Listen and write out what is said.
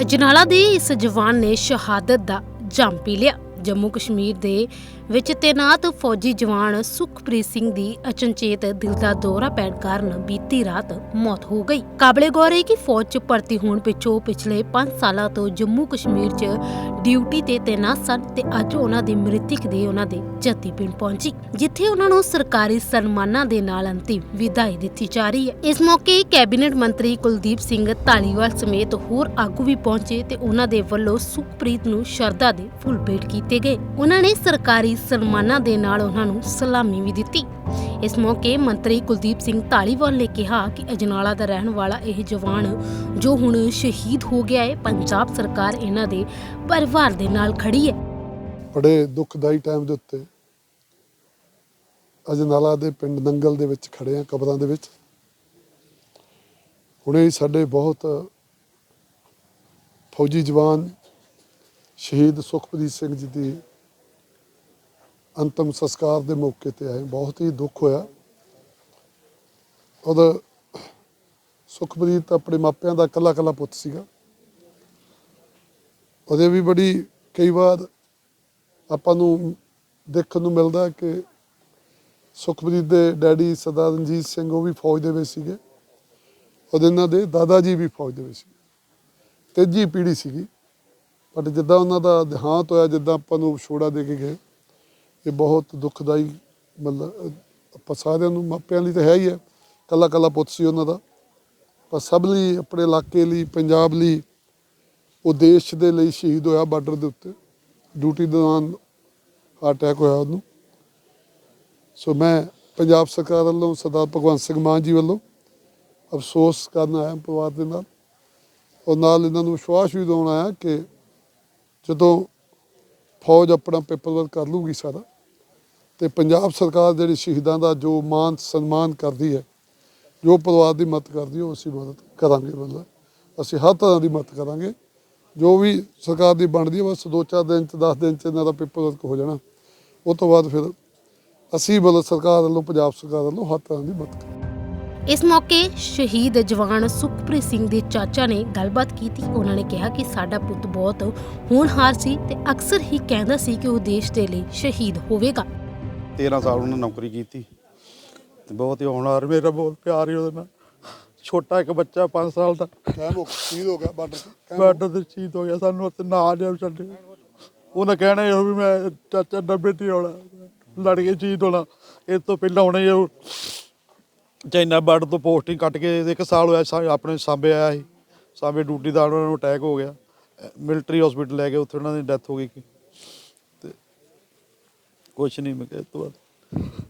ਅਜਨਾਲਾ ਦੇ ਇਸ ਜਵਾਨ ਨੇ ਸ਼ਹਾਦਤ ਦਾ ਜੰਮ ਪੀ ਲਿਆ। ਜੰਮੂ ਕਸ਼ਮੀਰ ਦੇ ਵਿੱਚ ਤੈਨਾਤ ਫੌਜੀ ਜਵਾਨ ਸੁਖਪ੍ਰੀਤ ਸਿੰਘ ਦੀ ਅਚਨਚੇਤ ਦਿਲ ਦਾ ਦੌਰਾ ਪੈਣ ਕਾਰਨ ਬੀਤੀ ਰਾਤ ਮੌਤ ਹੋ ਗਈ। ਕਾਬਲੇ ਗੌਰ ਹੈ ਕਿ ਫੌਜ 'ਚ ਭਰਤੀ ਹੋਣ ਪਿੱਛੋਂ ਪਿਛਲੇ 5 ਸਾਲਾਂ ਤੋਂ ਜੰਮੂ ਕਸ਼ਮੀਰ 'ਚ ਡਿਊਟੀ ਤੇ ਤੈਨਾਤ ਸਨ ਤੇ ਅੱਜ ਉਹਨਾਂ ਦੀ ਮ੍ਰਿਤਕ ਦੇ ਉਹਨਾਂ ਦੇ ਜੱਦੀ ਪਿੰਡ ਪਹੁੰਚੀ, ਜਿੱਥੇ ਉਹਨਾਂ ਨੂੰ ਸਰਕਾਰੀ ਸਨਮਾਨਾਂ ਦੇ ਨਾਲ ਅੰਤਿਮ ਵਿਦਾਈ ਦਿੱਤੀ ਜਾ ਰਹੀ ਹੈ। ਇਸ ਮੌਕੇ ਕੈਬਨਿਟ ਮੰਤਰੀ ਕੁਲਦੀਪ ਸਿੰਘ ਧਾਲੀਵਾਲ ਸਮੇਤ ਹੋਰ ਆਗੂ ਵੀ ਪਹੁੰਚੇ ਤੇ ਉਹਨਾਂ ਦੇ ਵੱਲੋਂ ਸੁਖਪ੍ਰੀਤ ਨੂੰ ਸ਼ਰਧਾ ਦੇ ਫੁੱਲ ਭੇਟ ਕੀਤੇ। ਗਏ। ਉਹਨਾਂ ਨੇ ਸਰਕਾਰੀ ਸਨਮਾਨਾਂ ਦੇ ਨਾਲ ਉਹਨਾਂ ਨੂੰ ਸਲਾਮੀ ਵੀ ਦਿੱਤੀ। ਇਸ ਮੌਕੇ ਮੰਤਰੀ ਕੁਲਦੀਪ ਸਿੰਘ ਧਾਲੀਵਾਲ ਨੇ ਕਿਹਾ ਕਿ ਅਜਨਾਲਾ ਦਾ ਰਹਿਣ ਵਾਲਾ ਇਹ ਜਵਾਨ ਜੋ ਹੁਣ ਸ਼ਹੀਦ ਹੋ ਗਿਆ ਹੈ, ਪੰਜਾਬ ਸਰਕਾਰ ਇਹਨਾਂ ਦੇ ਪਰਿਵਾਰ ਦੇ ਨਾਲ ਖੜੀ ਹੈ। ਬੜੇ ਦੁਖਦਾਈ ਟਾਈਮ ਦੇ ਉੱਤੇ ਅਜਨਾਲਾ ਦੇ ਪਿੰਡ ਨੰਗਲ ਦੇ ਵਿੱਚ ਖੜੇ ਆ ਕਬਰਾਂ ਦੇ ਵਿੱਚ। ਹੁਣੇ ਸਾਡੇ ਬਹੁਤ ਫੌਜੀ ਜਵਾਨ ਸ਼ਹੀਦ ਸੁਖਪ੍ਰੀਤ ਸਿੰਘ ਜੀ ਦੀ ਅੰਤਮ ਸੰਸਕਾਰ ਦੇ ਮੌਕੇ ਤੇ ਆਏ। ਬਹੁਤ ਹੀ ਦੁੱਖ ਹੋਇਆ। ਉਹਦਾ ਸੁਖਪ੍ਰੀਤ ਆਪਣੇ ਮਾਪਿਆਂ ਦਾ ਇਕੱਲਾ ਇਕੱਲਾ ਪੁੱਤ ਸੀਗਾ। ਉਹਦੇ ਵੀ ਬੜੀ, ਕਈ ਵਾਰ ਆਪਾਂ ਨੂੰ ਦੇਖਣ ਨੂੰ ਮਿਲਦਾ ਕਿ ਸੁਖਪ੍ਰੀਤ ਦੇ ਡੈਡੀ ਸਰਦਾਰ ਰਣਜੀਤ ਸਿੰਘ ਉਹ ਵੀ ਫੌਜ ਦੇ ਵਿੱਚ ਸੀਗੇ। ਉਹਦੇ ਇਹਨਾਂ ਦੇ ਦਾਦਾ ਜੀ ਵੀ ਫੌਜ ਦੇ ਵਿੱਚ ਸੀ ਤੀਜੀ ਪੀੜ੍ਹੀ ਸੀਗੀ। ਬਟ ਜਿੱਦਾਂ ਉਹਨਾਂ ਦਾ ਦੇਹਾਂਤ ਹੋਇਆ, ਜਿੱਦਾਂ ਆਪਾਂ ਨੂੰ ਵਿਛੋੜਾ ਦੇ ਕੇ ਗਏ, ਇਹ ਬਹੁਤ ਦੁਖਦਾਈ ਮਤਲਬ, ਆਪਾਂ ਸਾਰਿਆਂ ਨੂੰ ਮਾਪਿਆਂ ਲਈ ਤਾਂ ਹੈ ਹੀ ਹੈ ਕੱਲਾ ਕੱਲਾ ਪੁੱਤ ਸੀ ਉਹਨਾਂ ਦਾ। ਪਰ ਸਭ ਲਈ, ਆਪਣੇ ਇਲਾਕੇ ਲਈ, ਪੰਜਾਬ ਲਈ, ਉਹ ਦੇਸ਼ ਦੇ ਲਈ ਸ਼ਹੀਦ ਹੋਇਆ ਬਾਰਡਰ ਦੇ ਉੱਤੇ। ਡਿਊਟੀ ਦੌਰਾਨ ਹਾਰਟ ਅਟੈਕ ਹੋਇਆ ਉਹਨੂੰ। ਸੋ ਮੈਂ ਪੰਜਾਬ ਸਰਕਾਰ ਵੱਲੋਂ, ਸਰਦਾਰ ਭਗਵੰਤ ਸਿੰਘ ਮਾਨ ਜੀ ਵੱਲੋਂ ਅਫਸੋਸ ਕਰਨ ਆਇਆ ਪਰਿਵਾਰ ਦੇ ਨਾਲ। ਔਰ ਨਾਲ ਇਹਨਾਂ ਨੂੰ ਵਿਸ਼ਵਾਸ ਵੀ ਦਿਵਾਉਣ ਆਇਆ ਕਿ ਜਦੋਂ ਫੌਜ ਆਪਣਾ ਪੇਪਰ ਵਰਕ ਕਰ ਲੂਗੀ ਸਾਰਾ ਤੇ ਪੰਜਾਬ ਸਰਕਾਰ ਜਿਹੜੀ ਸ਼ਹੀਦਾਂ ਦਾ ਜੋ ਮਾਨ ਸਨਮਾਨ ਕਰਦੀ ਹੈ, ਜੋ ਪਰਿਵਾਰ ਦੀ ਮਦਦ ਕਰਦੀ ਉਹ ਅਸੀਂ ਮਦਦ ਕਰਾਂਗੇ ਮਤਲਬ। ਅਸੀਂ ਹਰ ਤਰ੍ਹਾਂ ਦੀ ਮਦਦ ਕਰਾਂਗੇ। ਜੋ ਵੀ ਸਰਕਾਰ ਦੀ ਬਣਦੀ ਹੈ, ਬਸ ਦੋ ਚਾਰ ਦਿਨ ਚ 10 ਦਿਨ ਚ ਇਹਨਾਂ ਦਾ ਪੇਪਰ ਵਰਕ ਹੋ ਜਾਣਾ। ਉਹ ਤੋਂ ਬਾਅਦ ਫਿਰ ਅਸੀਂ ਵੱਲੋਂ ਸਰਕਾਰ ਵੱਲੋਂ, ਪੰਜਾਬ ਸਰਕਾਰ ਵੱਲੋਂ ਹਰ ਤਰ੍ਹਾਂ ਦੀ ਮਦਦ ਕਰਾਂਗੇ। ਇਸ ਮੌਕੇ ਸ਼ਹੀਦ ਜਵਾਨ ਸੁਖਪ੍ਰੀਤ ਸਿੰਘ ਦੇ ਚਾਚਾ ਨੇ ਗੱਲਬਾਤ ਕੀਤੀ। ਉਹਨਾਂ ਨੇ ਕਿਹਾ ਕਿ ਸਾਡਾ ਪੁੱਤ ਬਹੁਤ ਹੋਣਹਾਰ ਸੀ ਤੇ ਅਕਸਰ ਹੀ ਕਹਿੰਦਾ ਸੀ ਕਿ ਉਹ ਦੇਸ਼ ਦੇ ਲਈ ਸ਼ਹੀਦ ਹੋਵੇਗਾ। 13 ਸਾਲ ਉਹਨੇ ਨੌਕਰੀ ਕੀਤੀ ਤੇ ਬਹੁਤ ਹੀ ਹੋਣਹਾਰ ਮੇਰਾ ਬਹੁਤ ਪਿਆਰ ਹੀ ਉਹਦੇ ਨਾਲ। ਛੋਟਾ ਇੱਕ ਬੱਚਾ 5 ਸਾਲ ਦਾ। ਟਾਈਮ ਹੋ ਸ਼ਹੀਦ ਹੋ ਗਿਆ ਬਾਰਡਰ ਤੇ ਬਾਰਡਰ ਤੇ ਸ਼ਹੀਦ ਹੋ ਗਿਆ ਸਾਨੂੰ ਉੱਥੇ ਨਾ ਲਿਆ ਛੱਡੇ ਉਹਨੇ ਕਹਿਣਾ ਇਹੋ ਵੀ ਮੈਂ ਚਾਚਾ ਡੱਬੇ ਤੇ ਆਉਣਾ ਲੜ ਕੇ ਸ਼ਹੀਦ ਹੋਣਾ। ਇਸ ਤੋਂ ਪਹਿਲਾਂ ਹੁਣੇ ਉਹ ਚਾਈਨਾ ਬਾਰਡਰ ਤੋਂ ਪੋਸਟਿੰਗ ਕੱਟ ਕੇ ਇੱਕ ਸਾਲ ਹੋਇਆ, ਸਾ- ਆਪਣੇ ਸਾਂਬੇ ਆਇਆ ਸੀ। ਸਾਂਬੇ ਡਿਊਟੀ ਦਾ ਉਹਨਾਂ ਨੂੰ ਅਟੈਕ ਹੋ ਗਿਆ। ਮਿਲਟਰੀ ਹਸਪੀਟਲ ਲੈ ਗਏ ਉੱਥੇ ਉਹਨਾਂ ਦੀ ਡੈਥ ਹੋ ਗਈ। ਤੇ ਕੁਛ ਨਹੀਂ, ਮੈਂ ਕਿਹਾ ਇਹ ਤੋਂ ਬਾਅਦ